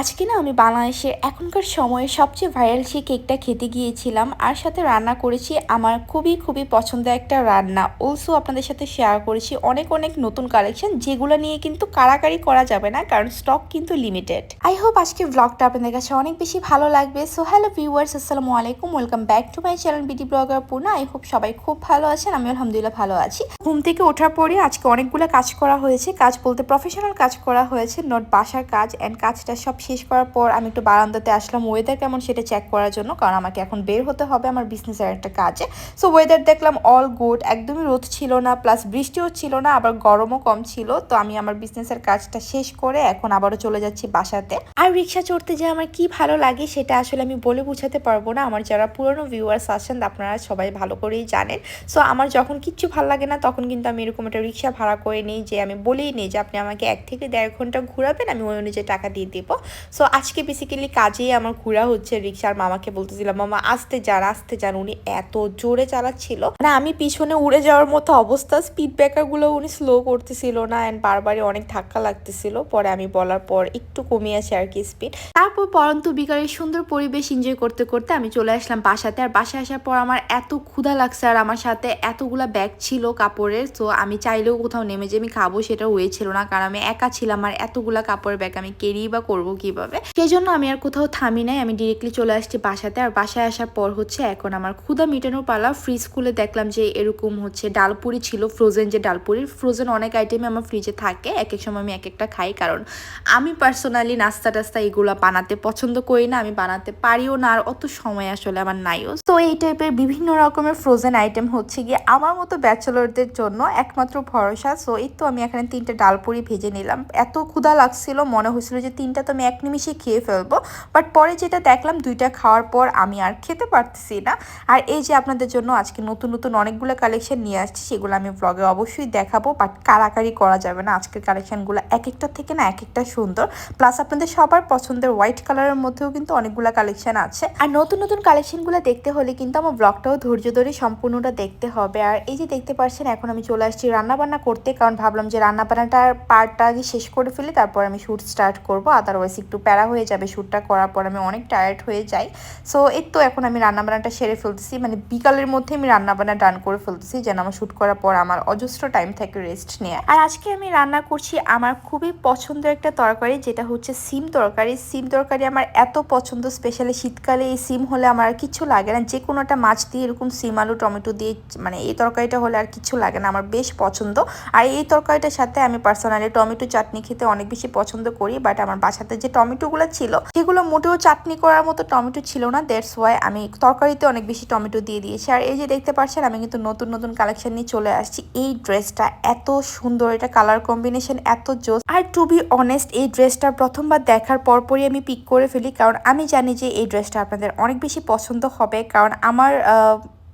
আজকে না আমি বাংলাদেশে এখনকার সময়ে সবচেয়ে ভাইরাল সেই কেকটা খেতে গিয়েছিলাম, আর সাথে রান্না করেছি আমার খুবই খুবই পছন্দের একটা রান্না। অলসো আপনাদের সাথে শেয়ার করেছি অনেক অনেক নতুন কালেকশন যেগুলো নিয়ে কিন্তু কারাকারি করা যাবে না, কারণ স্টক কিন্তু লিমিটেড আই হোপ আজকে ব্লগটা আপনাদের কাছে অনেক বেশি ভালো লাগবে। সো হ্যালো ভিউয়ার্স আসসালামু আলাইকুম welcome back to my channel BD blogger Purna I hope সবাই খুব ভালো আছেন আমি আলহামদুলিল্লাহ ভালো আছি। ঘুম থেকে ওঠার পরে আজকে অনেকগুলো কাজ করা হয়েছে, কাজ বলতে প্রফেশনাল কাজ করা হয়েছে নোট বাসার কাজ অ্যান্ড কাজটা সব শেষ করার পর আমি একটু বারান্দাতে আসলাম। ওয়েদার কেমন সেটা চেক করার জন্য, কারণ আমাকে এখন বের হতে হবে আমার বিজনেসের একটা কাজে। সো ওয়েদার দেখলাম অল গুড একদমই রোদ ছিল না প্লাস বৃষ্টিও ছিল না, আবার গরমও কম ছিল। তো আমি আমার বিজনেসের কাজটা শেষ করে এখন আবারও চলে যাচ্ছি বাসাতে। আর রিক্সা চড়তে যে আমার কি ভালো লাগে সেটা আসলে আমি বলে বোঝাতে পারব না। আমার যারা পুরনো ভিউয়ার্স আছেন, আপনারা সবাই ভালো করেই জানেন। সো আমার যখন কিচ্ছু ভালো লাগে না, তখন কিন্তু আমি এরকম একটা রিক্সা ভাড়া করে নিই, যে আমি বলেই নিই যে আপনি আমাকে এক থেকে দেড় ঘণ্টা ঘুরাবেন, আমি ওই অনুযায়ী টাকা দিয়ে দেবো। সো আজকে বেসিক্যালি কাজেই আমার ঘোরা হচ্ছে। রিক্সার মামাকে বলতেছিলাম, মামা, আসতে যান আসতে যান। উনি এত জোরে চালাচ্ছিল। মানে আমি পিছনে উড়ে যাওয়ার মতো অবস্থা স্পিড ব্রেকারগুলো উনি স্লো করতেছিল না অ্যান্ড বারবারই অনেক ধাক্কা লাগতেছিল। পরে আমি বলার পর একটু কমিয়েছে আর কি স্পিড তারপর পরন্তু বিকালের সুন্দর পরিবেশ এনজয় করতে করতে আমি চলে আসলাম বাসাতে। আর বাসায় আসার পর আমার এত ক্ষুধা লাগছে আর আমার সাথে এতগুলা ব্যাগ ছিল কাপড়ের, তো আমি চাইলেও কোথাও নেমে যে আমি খাব সেটা হয়ে ছিল না। কারণ আমি একা ছিলাম আর এতগুলা কাপড়ের ব্যাগ আমি কেরি বা করব কীভাবে? সেই জন্য আমি আর কোথাও থামি নাই, আমি ডিরেক্টলি চলে আসছি বাসাতে। আর বাসায় আসার পর হচ্ছে এখন আমার ক্ষুধা মেটানোর পালা। ফ্রিজ খুলে দেখলাম যে এরকম হচ্ছে ডালপুরি ছিল ফ্রোজেন যে ডালপুরি। ফ্রোজেন অনেক আইটেমই আমার ফ্রিজে থাকে, এক এক সময় আমি এক একটা খাই। কারণ আমি পার্সোনালি নাস্তা টাস্তা এগুলো বানাতে পছন্দ করি না, আমি বানাতে পারিও না, আর অত সময় আসলে আমার নাইও তো এই টাইপের বিভিন্ন রকমের ফ্রোজেন আইটেম হচ্ছে গিয়ে আমার মতো ব্যাচেলরদের জন্য একমাত্র ভরসা। সো এই তো আমি এখানে তিনটে ডালপুরি ভেজে নিলাম। এত ক্ষুধা লাগছিল, মনে হয়েছিল যে তিনটা তো আমি এক নিমিষে খেয়ে ফেলব। বাট পরে যেটা দেখলাম, দুইটা খাওয়ার পর আমি আর খেতে পারতেছি না। আর এই যে আপনাদের জন্য আজকে নতুন নতুন অনেকগুলো কালেকশন নিয়ে আসছি, সেগুলো আমি ব্লগে অবশ্যই দেখাবো। বাট কারাকারি করা যাবে না, আজকের কালেকশনগুলো এক একটা থেকে না এক একটা সুন্দর। প্লাস আপনাদের সবার পছন্দের হোয়াইট কালারের মধ্যেও কিন্তু অনেকগুলো কালেকশন আছে। আর নতুন নতুন কালেকশনগুলো দেখতে হলে কিন্তু আমার ব্লগটাও ধৈর্য ধরে সম্পূর্ণটা দেখতে হবে। আর এই যে দেখতে পাচ্ছেন এখন আমি চলে আসছি রান্নাবান্না করতে। কারণ ভাবলাম যে রান্না বান্নাটার পার্টটা আগে শেষ করে ফেলে, তারপর আমি শ্যুট স্টার্ট করব। আদারওয়াইজ একটু প্যারা হয়ে যাবে শ্যুটটা করার পর, আমি অনেক টায়ার্ড হয়ে যাই। সো এর তো এখন আমি রান্নাবান্নাটা সেরে ফেলতেছি। মানে বিকালের মধ্যে আমি রান্নাবান্না ডান করে ফেলতেছি, যেন আমার শ্যুট করার পর আমার অজস্র টাইম থাকে রেস্ট নিয়ে আর আজকে আমি রান্না করছি আমার খুবই পছন্দের একটা তরকারি, যেটা হচ্ছে সিম তরকারি। সিম তরকারি আমার এত পছন্দ স্পেশালি শীতকালে এই সিম হলে আমার আর কিছু লাগে না। যে কোনো একটা মাছ দিয়ে এরকম সিম, আলু, টমেটো দিয়ে মানে এই তরকারিটা হলে আর কিছু লাগে না, আমার বেশ পছন্দ। আর এই তরকারিটার সাথে আমি পার্সোনালি টমেটো চাটনি খেতে অনেক বেশি পছন্দ করি বাট আমার বাসাতে যে টমেটোগুলো ছিল, সেগুলো মোটেও চাটনি করার মতো টমেটো ছিল না দ্যাটস ওয়াই আমি তরকারিতে অনেক বেশি টমেটো দিয়ে দিয়েছি। আর এই যে দেখতে পাচ্ছেন, আমি কিন্তু নতুন নতুন কালেকশন নিয়ে চলে আসছি। এই ড্রেসটা এত সুন্দর, এটা কালার কম্বিনেশন এত জোস। আর টু বি অনেস্ট এই ড্রেসটা প্রথমবার দেখার পরপরই আমি পিক করে ফেলি। কারণ আমি জানি যে এই ড্রেসটা আপনাদের অনেক বেশি পছন্দ হবে। কারণ আমার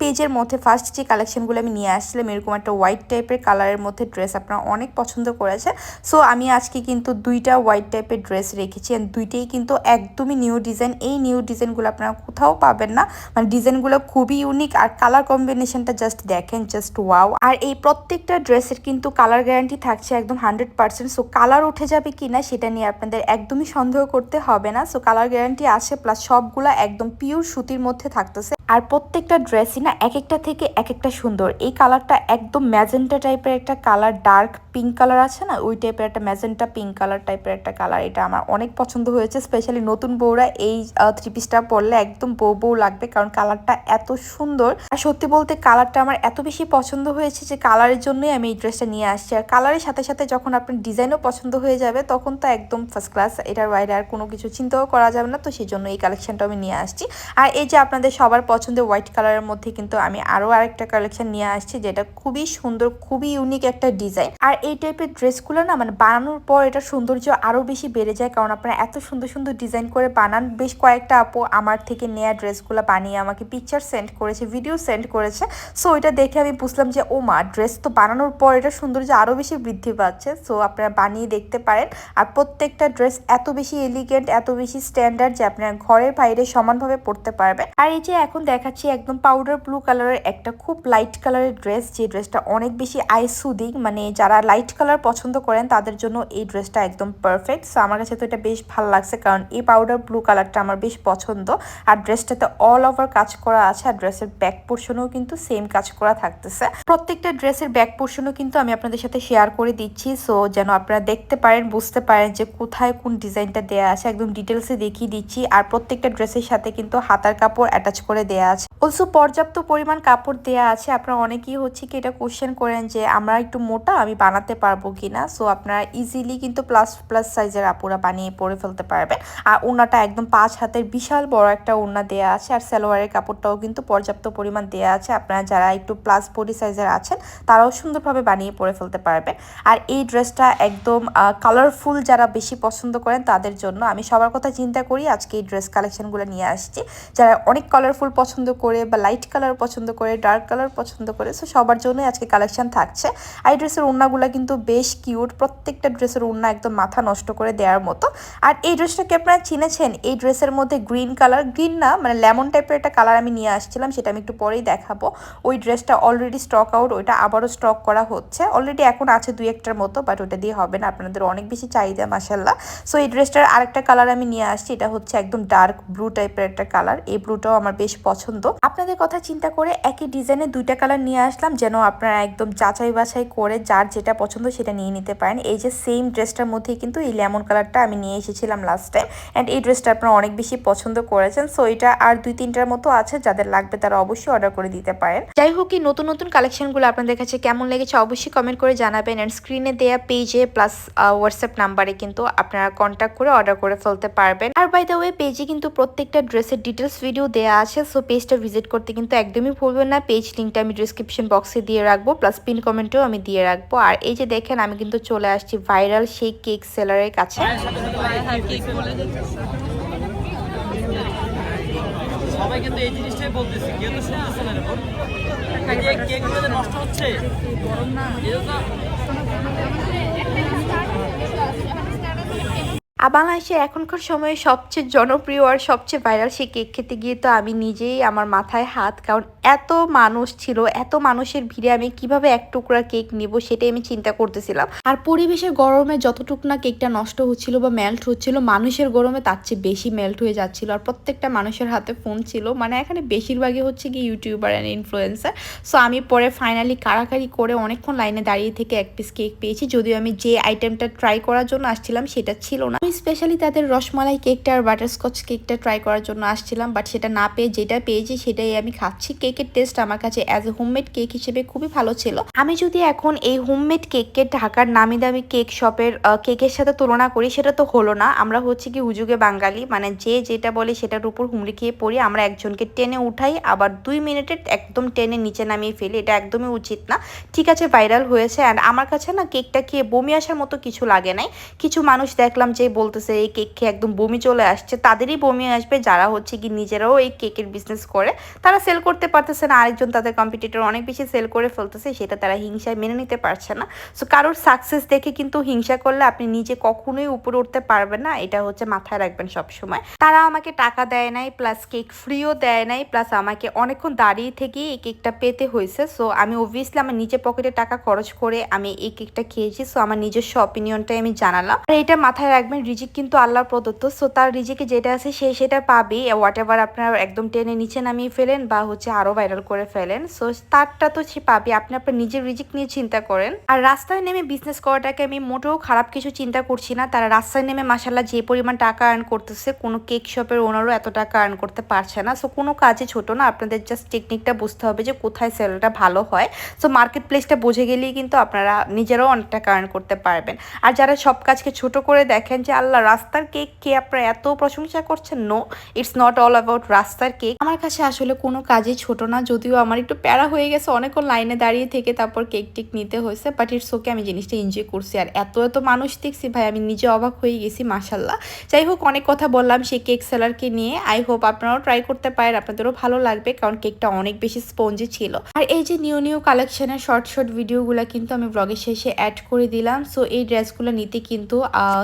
পেজের মধ্যে ফার্স্ট যে কালেকশনগুলো আমি নিয়ে আসছিলাম এরকম একটা হোয়াইট টাইপের কালারের মধ্যে ড্রেস আপনারা অনেক পছন্দ করেছে। সো আমি আজকে কিন্তু দুইটা হোয়াইট টাইপের ড্রেস রেখেছি অ্যান্ড দুইটাই কিন্তু একদমই নিউ ডিজাইন এই নিউ ডিজাইনগুলো আপনারা কোথাও পাবেন না। মানে ডিজাইনগুলো খুবই ইউনিক আর কালার কম্বিনেশনটা জাস্ট দেখেন জাস্ট ওয়াও আর এই প্রত্যেকটা ড্রেসের কিন্তু কালার গ্যারান্টি থাকছে একদম হান্ড্রেড পার্সেন্ট সো কালার উঠে যাবে কি না সেটা নিয়ে আপনাদের একদমই সন্দেহ করতে হবে না। সো কালার গ্যারান্টি আছে প্লাস সবগুলা একদম পিওর সুতির মধ্যে থাকতেছে। আর প্রত্যেকটা ড্রেসই না এক একটা থেকে এক একটা সুন্দর। এই কালারটা একদম ম্যাজেন্টা টাইপের একটা কালার ডার্ক পিঙ্ক কালার আছে না? ওই টাইপের একটা ম্যাজেন্টা পিঙ্ক কালার টাইপের একটা কালার এটা আমার অনেক পছন্দ হয়েছে স্পেশালি নতুন বউরা এই থ্রি পিসটা পরলে একদম বউ বউ লাগবে কারণ কালারটা এত সুন্দর। আর সত্যি বলতে কালারটা আমার এত বেশি পছন্দ হয়েছে যে কালারের জন্যই আমি এই ড্রেসটা নিয়ে আসছি। আর কালারের সাথে সাথে যখন আপনার ডিজাইনও পছন্দ হয়ে যাবে, তখন তো একদম ফার্স্ট ক্লাস এটার বাইরে আর কোনো কিছু চিন্তাও করা যাবে না। তো সেই জন্য এই কালেকশনটা আমি নিয়ে আসছি। আর এই যে আপনাদের সবার পছন্দের হোয়াইট কালারের মধ্যে কিন্তু আমি আরও আরেকটা কালেকশন নিয়ে আসছি, যেটা খুবই সুন্দর, খুবই ইউনিক একটা ডিজাইন আর এই টাইপের ড্রেসগুলো না মানে বানানোর পর এটা সৌন্দর্য আরও বেশি বেড়ে যায়, কারণ আপনারা এত সুন্দর সুন্দর ডিজাইন করে বানান। বেশ কয়েকটা আপু আমার থেকে নেয়া ড্রেসগুলো বানিয়ে আমাকে পিকচার সেন্ড করেছে ভিডিও সেন্ড করেছে। সো এটা দেখে আমি বুঝলাম যে ও মা ড্রেস তো বানানোর পর এটা সৌন্দর্য আরও বেশি বৃদ্ধি পাচ্ছে। সো আপনারা বানিয়ে দেখতে পারেন। আর প্রত্যেকটা ড্রেস এত বেশি এলিগেন্ট এত বেশি স্ট্যান্ডার্ড যে আপনারা ঘরের বাইরে সমানভাবে পড়তে পারবেন। আর এই যে এখন দেখাচ্ছি একদম পাউডার ব্লু কালারের একটা খুব লাইট কালারের ড্রেস যে ড্রেসটা অনেক বেশি আই সুদিং মানে যারা লাইট কালার পছন্দ করেন, তাদের জন্য এই ড্রেসটা একদম পারফেক্ট সো আমার কাছে তো এটা বেশ ভালো লাগছে, কারণ এই পাউডার ব্লু কালারটা আমার বেশ পছন্দ। আর ড্রেসটাতে অল ওভার কাজ করা আছে, আর ড্রেসের ব্যাক পোর্শনেও কিন্তু সেম কাজ করা থাকতেছে। প্রত্যেকটা ড্রেসের ব্যাক পোর্শনও কিন্তু আমি আপনাদের সাথে শেয়ার করে দিচ্ছি। সো যেন আপনারা দেখতে পারেন, বুঝতে পারেন যে কোথায় কোন ডিজাইনটা দেওয়া আছে, একদম ডিটেলসে দেখিয়ে দিচ্ছি। আর প্রত্যেকটা ড্রেসের সাথে কিন্তু হাতার কাপড় অ্যাটাচ করে দেওয়া আছে। অলসো পর্যাপ্ত পরিমাণ কাপড় দেওয়া আছে। আপনারা অনেকেই হচ্ছে কি এটা কোশ্চেন করেন যে, আমরা একটু মোটা, আমি বানাতে পারব কিনা? সো আপনারা ইজিলি কিন্তু প্লাস প্লাস সাইজের আপুরা বানিয়ে পরে ফেলতে পারবেন। আর ওনাটা একদম পাঁচ হাতের বিশাল বড় একটা ওড়না দেওয়া আছে। আর সালোয়ারের কাপড়টাও কিন্তু পর্যাপ্ত পরিমাণ দেওয়া আছে। আপনারা যারা একটু প্লাস বডি সাইজের আছেন, তারাও সুন্দরভাবে বানিয়ে পরে ফেলতে পারবেন। আর এই ড্রেসটা একদম কালারফুল যারা বেশি পছন্দ করেন, তাদের জন্য আমি সবার কথা চিন্তা করি। আজকে এই ড্রেস কালেকশনগুলো নিয়ে আসছি। যারা অনেক কালারফুল পছন্দ করে বা লাইট কালার পছন্দ করে ডার্ক কালার পছন্দ করে সো সবার জন্যই আজকে কালেকশন থাকছে। আর এই ড্রেসের ওড়নাগুলো কিন্তু বেশ কিউট প্রত্যেকটা ড্রেসের ওড়না একদম মাথা নষ্ট করে দেওয়ার মতো। আর এই ড্রেসটাকে আপনারা চিনেছেন? এই ড্রেসের মধ্যে গ্রিন কালার গ্রিন না মানে লেমন টাইপের একটা কালার আমি নিয়ে আসছিলাম, সেটা আমি একটু পরেই দেখাবো। ওই ড্রেসটা অলরেডি স্টক আউট ওইটা আবারও স্টক করা হচ্ছে। অলরেডি এখন আছে দুই একটার মতো বাট ওটা দিয়ে হবে না, আপনাদের অনেক বেশি চাহিদা মাসাল্লাহ সো এই ড্রেসটার আরেকটা কালার আমি নিয়ে আসছি, এটা হচ্ছে একদম ডার্ক ব্লু টাইপের একটা কালার এই ব্লুটাও আমার বেশ পছন্দ। আপনাদের কথা চিন্তা করে একই ডিজাইনের দুইটা কালার নিয়ে আসলাম, যেন আপনারা একদম যাচাই বাছাই করে যার যেটা পছন্দ সেটা নিয়ে নিতে পারেন। এই যে সেম ড্রেসটার মধ্যেই কিন্তু এই লেমন কালারটা আমি নিয়ে এসেছিলাম লাস্ট টাইম অ্যান্ড এই ড্রেসটা আপনারা অনেক বেশি পছন্দ করেছেন। সো এটা আর দুই তিনটার মতো আছে, যাদের লাগবে তারা অবশ্যই অর্ডার করে দিতে পারেন। যাই হোক, এই নতুন নতুন কালেকশনগুলো আপনাদের কাছে কেমন লেগেছে অবশ্যই কমেন্ট করে জানাবেন অ্যান্ড স্ক্রিনে দেয়া পেজে প্লাস হোয়াটসঅ্যাপ নাম্বারে কিন্তু আপনারা কন্ট্যাক্ট করে অর্ডার করে ফেলতে পারবেন। আর বাই দ্য ওয়ে পেজে কিন্তু প্রত্যেকটা ড্রেসের ডিটেলস ভিডিও দেওয়া আছে সো পেজটা ভিজিট করতে কিন্তু একদমই ভুলবেন না। পেজ লিঙ্কটা আমি ডিসক্রিপশন বক্সে দিয়ে রাখব প্লাস পিন কমেন্টেও আমি দিয়ে রাখব। আর এই যে দেখেন, আমি কিন্তু চলে আসছি ভাইরাল সেই কেক সেলারের কাছে। কেক। সবাই কিন্তু এই জিনিসটাই বলতেছে, কেউ তো শুনতেছে না যে নষ্ট হচ্ছে বাংলাদেশের এখনকার সময়ে সবচেয়ে জনপ্রিয় আর সবচেয়ে ভাইরাল সেই কেক খেতে গিয়ে তো আমি নিজেই আমার মাথায় হাত। কারণ এত মানুষ ছিল, এত মানুষের ভিড়ে আমি কীভাবে এক টুকরা কেক নিব সেটাই আমি চিন্তা করতেছিলাম। আর পরিবেশের গরমে যতটুকু না কেকটা নষ্ট হচ্ছিল বা মেল্ট হচ্ছিল, মানুষের গরমে তার চেয়ে বেশি মেল্ট হয়ে যাচ্ছিল। আর প্রত্যেকটা মানুষের হাতে ফোন ছিল। মানে এখানে বেশিরভাগই হচ্ছে কি ইউটিউবার অ্যান্ড ইনফ্লুয়েন্সার সো আমি পরে ফাইনালি কারাকারি করে অনেকক্ষণ লাইনে দাঁড়িয়ে থেকে এক পিস কেক পেয়েছি। যদিও আমি যে আইটেমটা ট্রাই করার জন্য আসছিলাম সেটা ছিল না। আমি স্পেশালি তাদের রসমালাই কেকটা আর বাটারস্কচ কেকটা ট্রাই করার জন্য আসছিলাম বাট সেটা না পেয়ে যেটা পেয়েছি সেটাই আমি খাচ্ছি। কেকের টেস্ট আমার কাছে অ্যাজ এ হোমমেড কেক হিসেবে খুবই ভালো ছিল। আমি যদি এখন এই হোমমেড কেককে ঢাকার নামি দামি কেক শপের কেকের সাথে তুলনা করি, সেটা তো হলো না। আমরা হচ্ছে কি হুজুগে বাঙালি মানে যে যেটা বলে সেটার উপর হুমড়ি খেয়ে পড়ি, আমরা একজনকে টেনে উঠাই, আবার দুই মিনিটে একদম টেনে নিচে নামিয়ে ফেলি, এটা একদমই উচিত না। ঠিক আছে ভাইরাল হয়েছে অ্যান্ড আমার কাছে না কেকটা খেয়ে বমি আসার মতো কিছু লাগে নাই। কিছু মানুষ দেখলাম যে বলতেছে, এই কেক খেয়ে একদম বমি চলে আসছে। তাদেরই বমি আসবে, যারা হচ্ছে কি নিজেরাও এই কেকের বিজনেস করে, তারা সেল করতে পারতেছে না। আরেকজন তাদের কম্পিটিটর অনেক বেশি সেল করে ফেলতেছে, সেটা তারা হিংসায় মেনে নিতে পারছে না। সো কারোর সাকসেস দেখে কিন্তু হিংসা করলে আপনি নিজে কখনোই উপরে উঠতে পারবেন না। এটা হচ্ছে মাথায় রাখবেন সব সময় তারা আমাকে টাকা দেয় নাই প্লাস কেক ফ্রিও দেয় নাই প্লাস আমাকে অনেকক্ষণ দাঁড়িয়ে থেকেই এই কেকটা পেতে হয়েছে। সো আমি অবভিয়াসলি আমার নিজের পকেটে টাকা খরচ করে আমি এই কেকটা খেয়েছি। সো আমার নিজস্ব অপিনিয়নটাই আমি জানালাম। আর এটা মাথায় রাখবেন রিজিক কিন্তু আল্লাহর প্রদত্ত। সো তার রিজিকে যেটা আছে সে সেটা পাবে হোয়াট এভার আপনার একদম টেনে নিচে নামিয়ে ফেলেন বা হচ্ছে আরও ভাইরাল করে ফেলেন সো তারটা তো সে পাবে আপনি আপনার নিজের রিজিক নিয়ে চিন্তা করেন। আর রাস্তায় নেমে বিজনেস করাটাকে আমি মোটেও খারাপ কিছু চিন্তা করছি না। তারা রাস্তায় নেমে মাসাল্লাহ যে পরিমাণ টাকা আর্ন করতেছে, কোনো কেক শপের ওনারও এত টাকা আর্ন করতে পারছে না। সো কোনো কাজে ছোট না। আপনাদের জাস্ট টেকনিকটা বুঝতে হবে যে কোথায় সেলটা ভালো হয়। সো মার্কেট প্লেসটা বুঝে গেলেই কিন্তু আপনারা নিজেরাও অনেক টাকা আর্ন করতে পারবেন। আর যারা সব কাজকে ছোট করে দেখেন যে আল্লাহ, রাস্তার কেক কে আপনারা এত প্রশংসা করছেন? No it's not all about রাস্তার কেক আমার কাছে আসলে কোনো কাজই ছোট না, যদিও আমার একটু প্যারা হয়ে গেছে। অনেকক্ষণ লাইনে দাঁড়িয়ে থেকে তারপর কেক টেক নিতে হয়েছে বাট ইটস ওকে আমি জিনিসটা এনজয় করছি। আর এত এত মানুষ দেখছি, ভাই, আমি নিজে অবাক হয়ে গেছি মাসাল্লাহ যাই হোক, অনেক কথা বললাম সেই কেক সেলারকে নিয়ে। আই হোপ আপনারাও ট্রাই করতে পারেন, আপনাদেরও ভালো লাগবে, কারণ কেকটা অনেক বেশি স্পঞ্জি ছিল। আর এই যে নিউ নিউ কালেকশনের শর্ট শর্ট ভিডিওগুলো কিন্তু আমি ব্লগের শেষে অ্যাড করে দিলাম। সো এই ড্রেসগুলো নিতে কিন্তু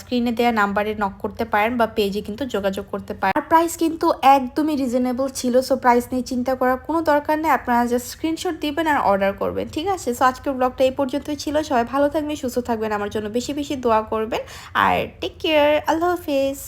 স্ক্রিনে দেওয়া নাম্বারে নক করতে পারেন বা পেজে কিন্তু যোগাযোগ করতে পারেন। আর প্রাইস কিন্তু একদমই রিজনেবল ছিল সো প্রাইস নিয়ে চিন্তা করার কোনো দরকার নেই। আপনারা জাস্ট স্ক্রিনশট দিবেন আর অর্ডার করবেন, ঠিক আছে? সো আজকের ব্লগটা এই পর্যন্তই ছিল। সবাই ভালো থাকবেন, সুস্থ থাকবেন, আমার জন্য বেশি বেশি দোয়া করবেন। আর টেক কেয়ার আল্লাহ হাফিজ।